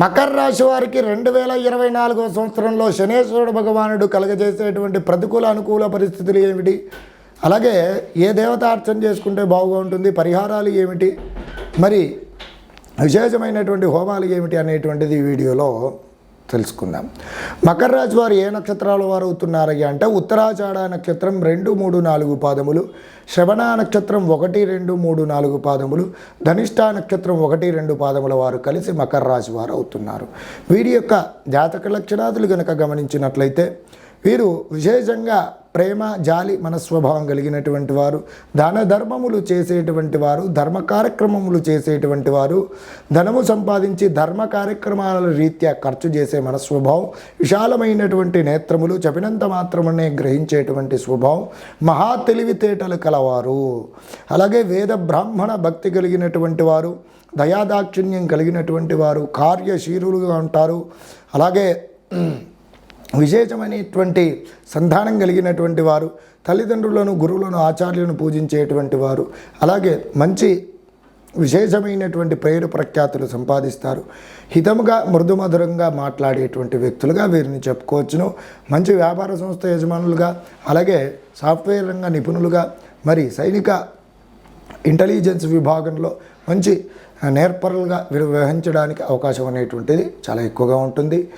మకర రాశి వారికి రెండు వేల ఇరవై నాలుగో సంవత్సరంలో శనేశ్వరుడు భగవానుడు కలగజేసేటువంటి ప్రతికూల అనుకూల పరిస్థితులు ఏమిటి? అలాగే ఏ దేవతార్చన చేసుకుంటే బాగుగా ఉంటుంది? పరిహారాలు ఏమిటి? మరి విశేషమైనటువంటి హోమాలు ఏమిటి అనేటువంటిది ఈ వీడియోలో తెలుసుకుందాం. మకర రాశి వారు ఏ నక్షత్రాల వారు అవుతున్నారయ్యా అంటే ఉత్తరాచాడ నక్షత్రం రెండు మూడు నాలుగు పాదములు శవణ నక్షత్రం ఒకటి రెండు మూడు నాలుగు పాదములు ధనిష్ట నక్షత్రం ఒకటి రెండు పాదముల వారు కలిసి మకర రాశి వారు అవుతున్నారు వీరి యొక్క జాతక లక్షణాదులు కనుక గమనించినట్లయితే వీరు విశేషంగా ప్రేమ జాలి మనస్వభావం కలిగినటువంటి వారు దాన ధర్మములు చేసేటువంటి వారు ధర్మ కార్యక్రమములు చేసేటువంటి వారు ధనము సంపాదించి ధర్మ కార్యక్రమాల రీత్యా ఖర్చు చేసే మనస్వభావం విశాలమైనటువంటి నేత్రములు చెప్పినంత మాత్రమనే గ్రహించేటువంటి స్వభావం మహా తెలివితేటలు కలవారు. అలాగే వేద బ్రాహ్మణ భక్తి కలిగినటువంటి వారు దయాదాక్షిణ్యం కలిగినటువంటి వారు కార్యశీరులుగా ఉంటారు. అలాగే విశేషమైనటువంటి సంధానం కలిగినటువంటి వారు తల్లిదండ్రులను గురువులను ఆచార్యులను పూజించేటువంటి వారు. అలాగే మంచి విశేషమైనటువంటి పేరు ప్రఖ్యాతులు సంపాదిస్తారు. హితముగా మృదుమధురంగా మాట్లాడేటువంటి వ్యక్తులుగా వీరిని చెప్పుకోవచ్చును. మంచి వ్యాపార సంస్థ యజమానులుగా అలాగే సాఫ్ట్వేర్ రంగ నిపుణులుగా మరి సైనిక ఇంటెలిజెన్స్ విభాగంలో మంచి నేర్పరులుగా వీరు వ్యవహరించడానికి అవకాశం అనేటువంటిది చాలా ఎక్కువగా ఉంటుంది.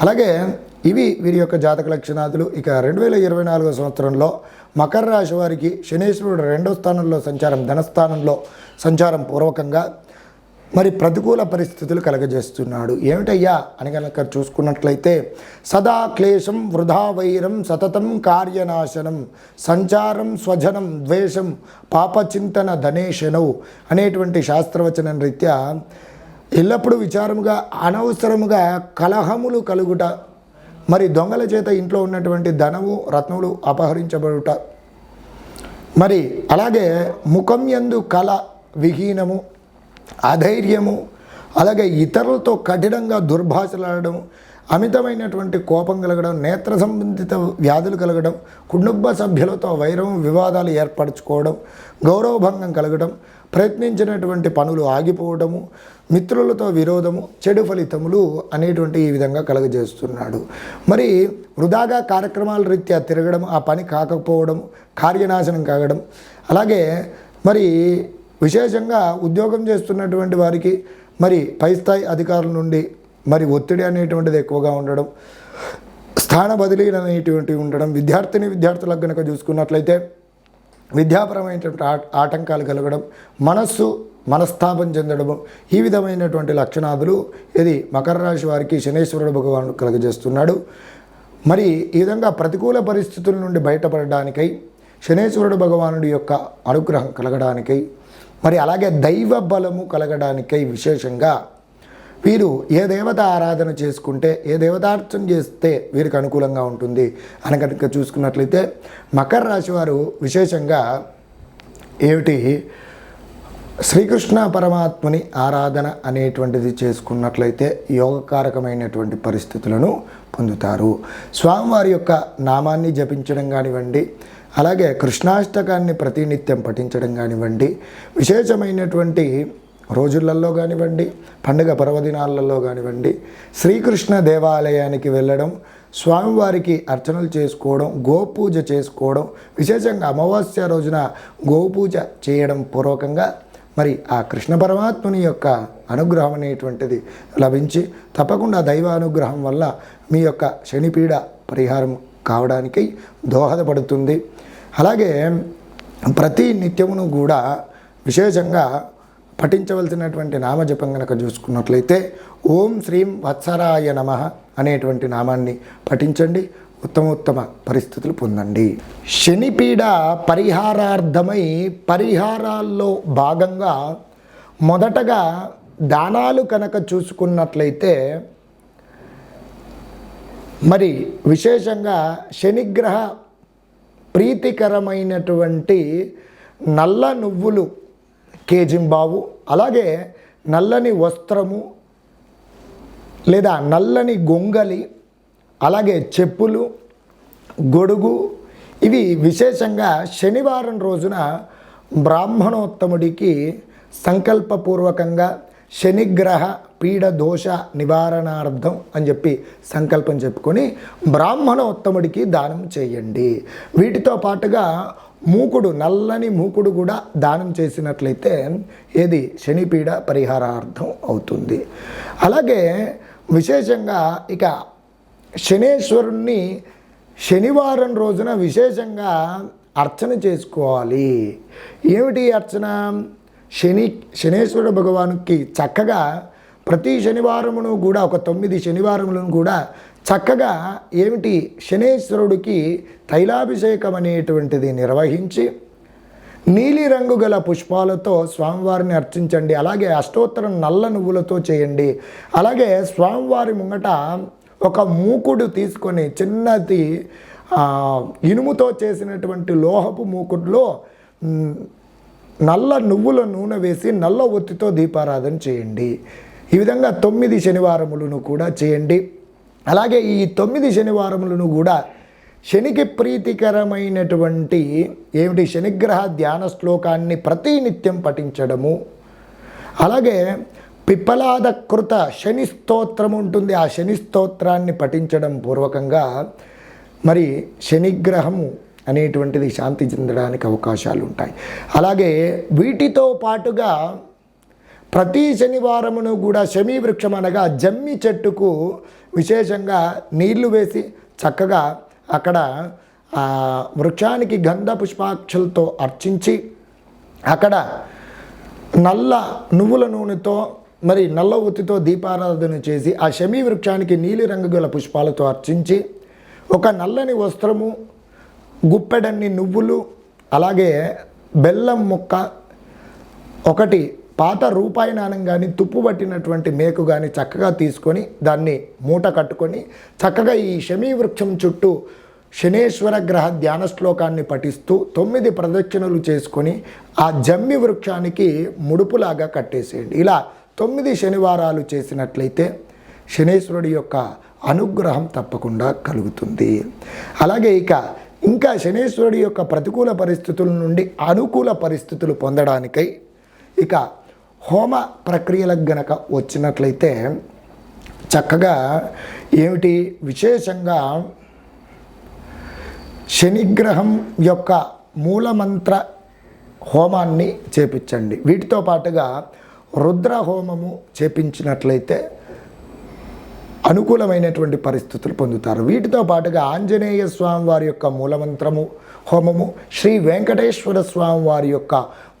అలాగే ఇవి వీరి యొక్క జాతక లక్షణాదులు. ఇక రెండు వేల ఇరవై నాలుగో సంవత్సరంలో మకర రాశి వారికి శనేశ్వరుడు రెండో స్థానంలో సంచారం ధనస్థానంలో సంచారం పూర్వకంగా మరి ప్రతికూల పరిస్థితులు కలగజేస్తున్నాడు. ఏమిటయ్యా? అని కనుక చూసుకున్నట్లయితే సదా క్లేశం వృధా వైరం సతతం కార్యనాశనం సంచారం స్వజనం ద్వేషం పాపచింతన ధనేశనవు అనేటువంటి శాస్త్రవచనం రీత్యా ఎల్లప్పుడూ విచారముగా అనవసరముగా కలహములు కలుగుట మరి దొంగల చేత ఇంట్లో ఉన్నటువంటి ధనము రత్నములు అపహరించబడుట. మరి అలాగే ముఖం యందు కళ విహీనము అధైర్యము అలాగే ఇతరులతో కఠినంగా దుర్భాషలాడడం అమితమైనటువంటి కోపం కలగడం నేత్ర సంబంధిత వ్యాధులు కలగడం కుటుంబ సభ్యులతో వైరం వివాదాలు ఏర్పరచుకోవడం గౌరవభంగం కలగడం ప్రయత్నించినటువంటి పనులు ఆగిపోవడము మిత్రులతో విరోధము చెడు ఫలితములు అనేటువంటి ఈ విధంగా కలగజేస్తున్నాడు. మరి వృధాగా కార్యక్రమాల రీత్యా తిరగడం ఆ పని కాకపోవడం కార్యనాశనం కాగడం అలాగే మరి విశేషంగా ఉద్యోగం చేస్తున్నటువంటి వారికి మరి పై స్థాయి అధికారుల నుండి మరి ఒత్తిడి అనేటువంటిది ఎక్కువగా ఉండడం స్థాన బదిలీలు అనేటువంటివి ఉండడం విద్యార్థిని విద్యార్థులకు కనుక చూసుకున్నట్లయితే విద్యాపరమైనటువంటి ఆటంకాలు కలగడం మనస్సు మనస్తాపం చెందడము ఈ విధమైనటువంటి లక్షణాదులు ఇది మకర రాశి వారికి శనేశ్వరుడు భగవానుడు కలగజేస్తున్నాడు. మరి ఈ విధంగా ప్రతికూల పరిస్థితుల నుండి బయటపడడానికై శనేశ్వరుడు భగవానుడి యొక్క అనుగ్రహం కలగడానికై మరి అలాగే దైవ బలము కలగడానికై విశేషంగా వీరు ఏ దేవత ఆరాధన చేసుకుంటే ఏ దేవతార్థం చేస్తే వీరికి అనుకూలంగా ఉంటుంది? అని కనుక చూసుకున్నట్లయితే మకర రాశి వారు విశేషంగా ఏమిటి? శ్రీకృష్ణ పరమాత్మని ఆరాధన అనేటువంటిది చేసుకున్నట్లయితే యోగకారకమైనటువంటి పరిస్థితులను పొందుతారు. స్వామివారి యొక్క నామాన్ని జపించడం కానివ్వండి అలాగే కృష్ణాష్టకాన్ని ప్రతినిత్యం పఠించడం కానివ్వండి విశేషమైనటువంటి రోజులలో కానివ్వండి పండుగ పర్వదినాలలో కానివ్వండి శ్రీకృష్ణ దేవాలయానికి వెళ్ళడం స్వామివారికి అర్చనలు చేసుకోవడం గోపూజ చేసుకోవడం విశేషంగా అమావాస్య రోజున గోపూజ చేయడం పూర్వకంగా మరి ఆ కృష్ణ పరమాత్ముని యొక్క అనుగ్రహం అనేటువంటిది లభించి తప్పకుండా దైవ అనుగ్రహం వల్ల మీ యొక్క శనిపీడ పరిహారం కావడానికి దోహదపడుతుంది. అలాగే ప్రతి నిత్యమును కూడా విశేషంగా పఠించవలసినటువంటి నామజపం కనుక చూసుకున్నట్లయితే ఓం శ్రీం వత్సరాయ నమ అనేటువంటి నామాన్ని పఠించండి. ఉత్తమోత్తమ పరిస్థితులు పొందండి. శనిపీడ పరిహారార్థమై పరిహారాల్లో భాగంగా మొదటగా దానాలు కనుక చూసుకున్నట్లయితే మరి విశేషంగా శనిగ్రహ ప్రీతికరమైనటువంటి నల్ల నువ్వులు కేజింబావు అలాగే నల్లని వస్త్రము లేదా నల్లని గొంగలి అలాగే చెప్పులు గొడుగు. ఇవి విశేషంగా శనివారం రోజున బ్రాహ్మణోత్తముడికి సంకల్పపూర్వకంగా శనిగ్రహ పీడ దోష నివారణార్థం అని చెప్పి సంకల్పం చెప్పుకొని బ్రాహ్మణోత్తముడికి దానం చేయండి. వీటితో పాటుగా మూకుడు నల్లని మూకుడు కూడా దానం చేసినట్లయితే ఏది? శనిపీడ పరిహారార్థం అవుతుంది. అలాగే విశేషంగా ఇక శనేశ్వరుణ్ణి శనివారం రోజున విశేషంగా అర్చన చేసుకోవాలి. ఏమిటి అర్చన? శని శనేశ్వరుడు భగవానుకి చక్కగా ప్రతి శనివారమును కూడా ఒక తొమ్మిది శనివారములను కూడా చక్కగా ఏమిటి? శనేశ్వరుడికి తైలాభిషేకం అనేటువంటిది నిర్వహించి నీలిరంగు గల పుష్పాలతో స్వామివారిని అర్చించండి. అలాగే అష్టోత్తరం నల్ల నువ్వులతో చేయండి. అలాగే స్వామివారి ముంగట ఒక మూకుడు తీసుకొని చిన్నది ఇనుముతో చేసినటువంటి లోహపు మూకుడులో నల్ల నువ్వుల నూనె వేసి నల్ల ఒత్తితో దీపారాధన చేయండి. ఈ విధంగా తొమ్మిది శనివారములను కూడా చేయండి. అలాగే ఈ తొమ్మిది శనివారములను కూడా శనికి ప్రీతికరమైనటువంటి ఏమిటి? శనిగ్రహ ధ్యాన శ్లోకాన్ని ప్రతినిత్యం పఠించడము. అలాగే పిప్పలాదకృత శని స్తోత్రం ఉంటుంది. ఆ శని స్తోత్రాన్ని పఠించడం పూర్వకంగా మరి శనిగ్రహము అనేటువంటిది శాంతి చెందడానికి అవకాశాలు ఉంటాయి. అలాగే వీటితో పాటుగా ప్రతి శనివారమును కూడా శమీ వృక్షం అనగా జమ్మి చెట్టుకు విశేషంగా నీళ్ళు వేసి చక్కగా అక్కడ వృక్షానికి గంధ పుష్పాక్షలతో అర్చించి అక్కడ నల్ల నువ్వుల నూనెతో మరి నల్ల ఒత్తితో దీపారాధన చేసి ఆ శమీ వృక్షానికి నీలిరంగు గల పుష్పాలతో అర్చించి ఒక నల్లని వస్త్రము గుప్పెడన్ని నువ్వులు అలాగే బెల్లం ముక్క ఒకటి పాత రూపాయి నాణం కానీ తుప్పు పట్టినటువంటి మేకు కానీ చక్కగా తీసుకొని దాన్ని మూట కట్టుకొని చక్కగా ఈ శమీ వృక్షం చుట్టూ శనేశ్వర గ్రహ ధ్యాన శ్లోకాన్ని పఠిస్తూ తొమ్మిది ప్రదక్షిణలు చేసుకొని ఆ జమ్మి వృక్షానికి ముడుపులాగా కట్టేసేయండి. ఇలా తొమ్మిది శనివారాలు చేసినట్లయితే శనేశ్వరుడి యొక్క అనుగ్రహం తప్పకుండా కలుగుతుంది. అలాగే ఇక ఇంకా శనేశ్వరుడి యొక్క ప్రతికూల పరిస్థితుల నుండి అనుకూల పరిస్థితులు పొందడానికై ఇక హోమ ప్రక్రియలకు గనక వచ్చినట్లయితే చక్కగా ఏమిటి? విశేషంగా శనిగ్రహం యొక్క మూలమంత్ర హోమాన్ని చేపించండి. వీటితో పాటుగా రుద్ర హోమము చేపించినట్లయితే అనుకూలమైనటువంటి పరిస్థితులు పొందుతారు. వీటితో పాటుగా ఆంజనేయ స్వామి వారి యొక్క మూలమంత్రము హోమము శ్రీ వెంకటేశ్వర స్వామి వారి యొక్క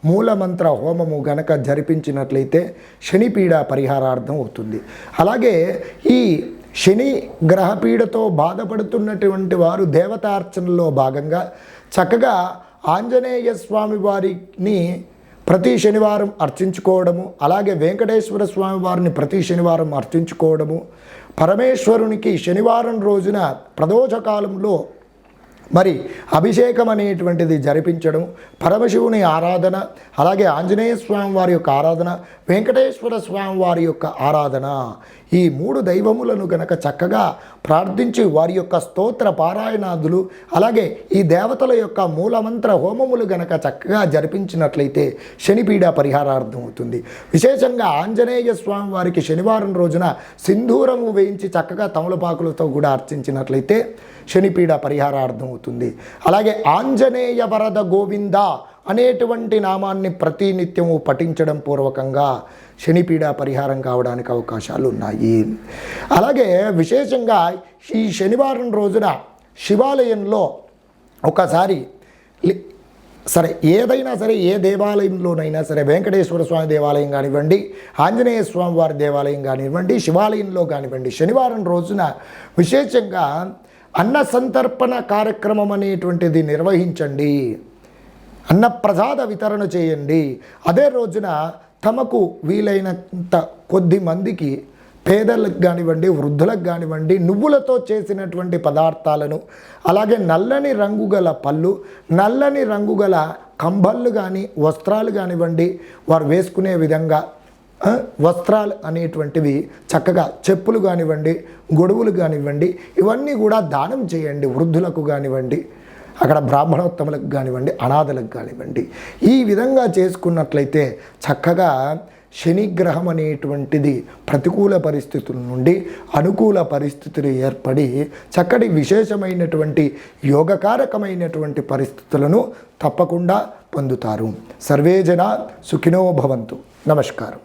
మూలమంత్ర హోమము గనక జరిపించినట్లయితే శనిపీడ పరిహారార్థం అవుతుంది. అలాగే ఈ శని గ్రహపీడతో బాధపడుతున్నటువంటి వారు దేవతార్చనలో భాగంగా చక్కగా ఆంజనేయ స్వామి వారిని ప్రతి శనివారం అర్చించుకోవడము అలాగే వెంకటేశ్వర స్వామి వారిని ప్రతి శనివారం అర్చించుకోవడము పరమేశ్వరునికి శనివారం రోజున ప్రదోషకాలంలో మరి అభిషేకం అనేటువంటిది జరిపించడం పరమశివుని ఆరాధన అలాగే ఆంజనేయ స్వామి వారి యొక్క ఆరాధన వెంకటేశ్వర స్వామి వారి యొక్క ఆరాధన. ఈ మూడు దైవములను గనక చక్కగా ప్రార్థించి వారి యొక్క స్తోత్ర పారాయణాదులు అలాగే ఈ దేవతల యొక్క మూలమంత్ర హోమములు గనక చక్కగా జరిపించినట్లయితే శనిపీడ పరిహారార్థం అవుతుంది. విశేషంగా ఆంజనేయ స్వామి వారికి శనివారం రోజున సింధూరము వేయించి చక్కగా తమలపాకులతో కూడా అర్చించినట్లయితే శనిపీడ పరిహారార్థం అవుతుంది. అలాగే ఆంజనేయ వరద గోవింద అనేటువంటి నామాన్ని ప్రతినిత్యము పఠించడం పూర్వకంగా శనిపీడ పరిహారం కావడానికి అవకాశాలు ఉన్నాయి. అలాగే విశేషంగా ఈ శనివారం రోజున శివాలయంలో ఒకసారి సరే ఏదైనా సరే ఏ దేవాలయంలోనైనా సరే వెంకటేశ్వర స్వామి దేవాలయం కానివ్వండి ఆంజనేయ స్వామి వారి దేవాలయం కానివ్వండి శివాలయంలో కానివ్వండి శనివారం రోజున విశేషంగా అన్న సంతర్పణ కార్యక్రమం అనేటువంటిది నిర్వహించండి. అన్నప్రసాద వితరణ చేయండి. అదే రోజున తమకు వీలైనంత కొద్ది మందికి పేదలకు కానివ్వండి వృద్ధులకు కానివ్వండి నువ్వులతో చేసినటువంటి పదార్థాలను అలాగే నల్లని రంగు గల పళ్ళు నల్లని రంగు గల కంబళ్ళు కానీ వస్త్రాలు కానివ్వండి వారు వేసుకునే విధంగా వస్త్రాలు అనేటువంటివి చక్కగా చెప్పులు కానివ్వండి గొడుగులు కానివ్వండి ఇవన్నీ కూడా దానం చేయండి వృద్ధులకు కానివ్వండి. అక్కడ బ్రాహ్మణోత్తములకు కానివ్వండి అనాథలకు కానివ్వండి ఈ విధంగా చేసుకున్నట్లయితే చక్కగా శనిగ్రహం అనేటువంటిది ప్రతికూల పరిస్థితుల నుండి అనుకూల పరిస్థితులు ఏర్పడి చక్కటి విశేషమైనటువంటి యోగకారకమైనటువంటి పరిస్థితులను తప్పకుండా పొందుతారు. సర్వేజన సుఖినో భవంతు. నమస్కారం.